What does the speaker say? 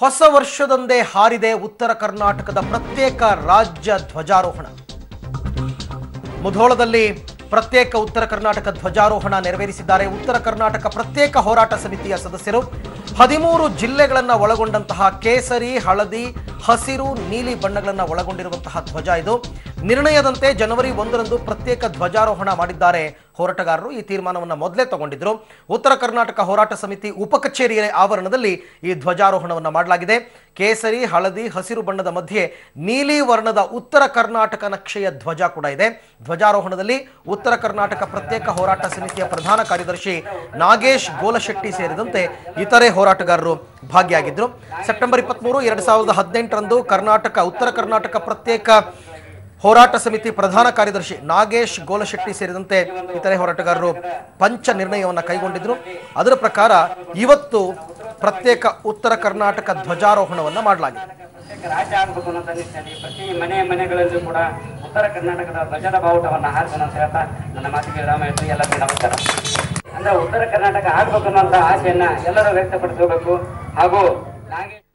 ಹೊಸ ವರ್ಷದಂದೇ ಹಾರಿದೆ ಉತ್ತರ ಕರ್ನಾಟಕದ ಪ್ರತ್ಯೇಕ ರಾಜ್ಯ ಧ್ವಜಾರೋಹಣ. ಮುಧೋಳದಲ್ಲಿ ಪ್ರತ್ಯೇಕ ಉತ್ತರ ಕರ್ನಾಟಕ ಧ್ವಜಾರೋಹಣ ನೆರವೇರಿಸಿದ್ದಾರೆ. ಉತ್ತರ ಕರ್ನಾಟಕ ಪ್ರತ್ಯೇಕ ಹೋರಾಟ ಸಮಿತಿಯ ಸದಸ್ಯರು. ಹದಿಮೂರು ಜಿಲ್ಲೆಗಳನ್ನು ಒಳಗೊಂಡಂತಹ ಕೇಸರಿ, ಹಳದಿ, ಹಸಿರು, ನೀಲಿ ಬಣ್ಣಗಳನ್ನು ಒಳಗೊಂಡಿರುವಂತಹ ಧ್ವಜ ಇದು. ನಿರ್ಣಯದಂತೆ ಜನವರಿ ಒಂದರಂದು ಪ್ರತ್ಯೇಕ ಧ್ವಜಾರೋಹಣ ಮಾಡಿದ್ದಾರೆ ಹೋರಾಟಗಾರರು ಈ ತೀರ್ಮಾನವನ್ನು ಮೊದಲೇ ತಗೊಂಡಿದ್ರು. ಉತ್ತರ ಕರ್ನಾಟಕ ಹೋರಾಟ ಸಮಿತಿ ಉಪ ಕಚೇರಿಯ ಆವರಣದಲ್ಲಿ ಈ ಧ್ವಜಾರೋಹಣವನ್ನು ಮಾಡಲಾಗಿದೆ. ಕೇಸರಿ, ಹಳದಿ, ಹಸಿರು ಬಣ್ಣದ ಮಧ್ಯೆ ನೀಲಿ ವರ್ಣದ ಉತ್ತರ ಕರ್ನಾಟಕ ನಕ್ಷೆಯ ಧ್ವಜ ಕೂಡ ಇದೆ. ಧ್ವಜಾರೋಹಣದಲ್ಲಿ ಉತ್ತರ ಕರ್ನಾಟಕ ಪ್ರತ್ಯೇಕ ಹೋರಾಟ ಸಮಿತಿಯ ಪ್ರಧಾನ ಕಾರ್ಯದರ್ಶಿ ನಾಗೇಶ್ ಗೋಲಶೆಟ್ಟಿ ಸೇರಿದಂತೆ ಇತರೆ ಹೋರಾಟಗಾರರು ಭಾಗಿಯಾಗಿದ್ದರು ಸೆಪ್ಟೆಂಬರ್ ಇಪ್ಪತ್ಮೂರು, ಎರಡು ಸಾವಿರದ ಹದಿನೆಂಟರಂದು ಕರ್ನಾಟಕ, ಉತ್ತರ ಕರ್ನಾಟಕ ಪ್ರತ್ಯೇಕ ಹೋರಾಟ ಸಮಿತಿ ಪ್ರಧಾನ ಕಾರ್ಯದರ್ಶಿ ನಾಗೇಶ್ ಗೋಲಶೆಟ್ಟಿ ಸೇರಿದಂತೆ ಇತರೆ ಹೋರಾಟಗಾರರು ಪಂಚ ನಿರ್ಣಯವನ್ನು ಕೈಗೊಂಡಿದ್ರು. ಅದರ ಪ್ರಕಾರ ಇವತ್ತು ಪ್ರತ್ಯೇಕ ಉತ್ತರ ಕರ್ನಾಟಕ ಧ್ವಜಾರೋಹಣವನ್ನು ಮಾಡಲಾಗಿದೆ. ರಾಜ್ಯ ಆಗಬೇಕು ಅನ್ನೋ ನಿಟ್ಟಿನಲ್ಲಿ ಪ್ರತಿ ಮನೆ ಮನೆಗಳಲ್ಲೂ ಕೂಡ ಉತ್ತರ ಕರ್ನಾಟಕದ ಧ್ವಜದ ಬಾವುಟವನ್ನು ಹಾರಿಸೋಣ ಅಂತ ಹೇಳ್ತಾ ನನ್ನ ಮಾತಿಗೆ ಹೇಳ್ತೀನಿ ಎಲ್ಲರಿಗೂ ನಮಸ್ಕಾರ. ಅಂದ್ರೆ ಉತ್ತರ ಕರ್ನಾಟಕ ಆಗ್ಬೇಕು ಅನ್ನೋಂಥ ಆಸೆಯನ್ನ ಎಲ್ಲರೂ ವ್ಯಕ್ತಪಡಿಸಬೇಕು ಹಾಗೂ ನಾಗೇಶ್